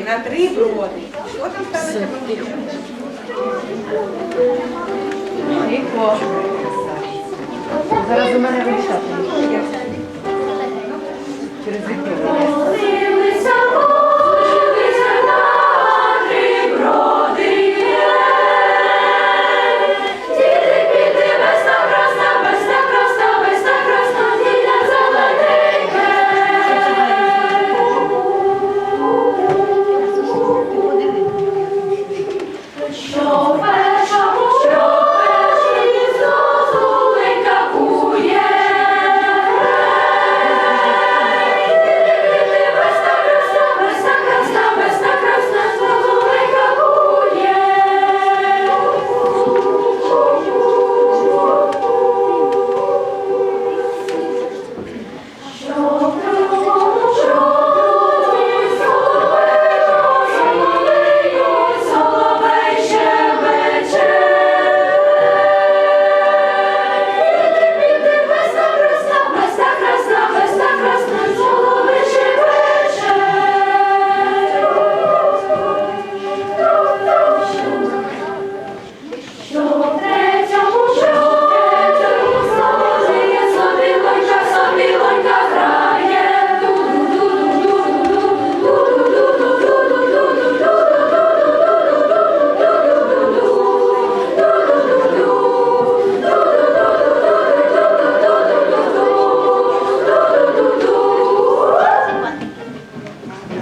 На три броди. Що там сталося? Зараз у мене вирішати. show.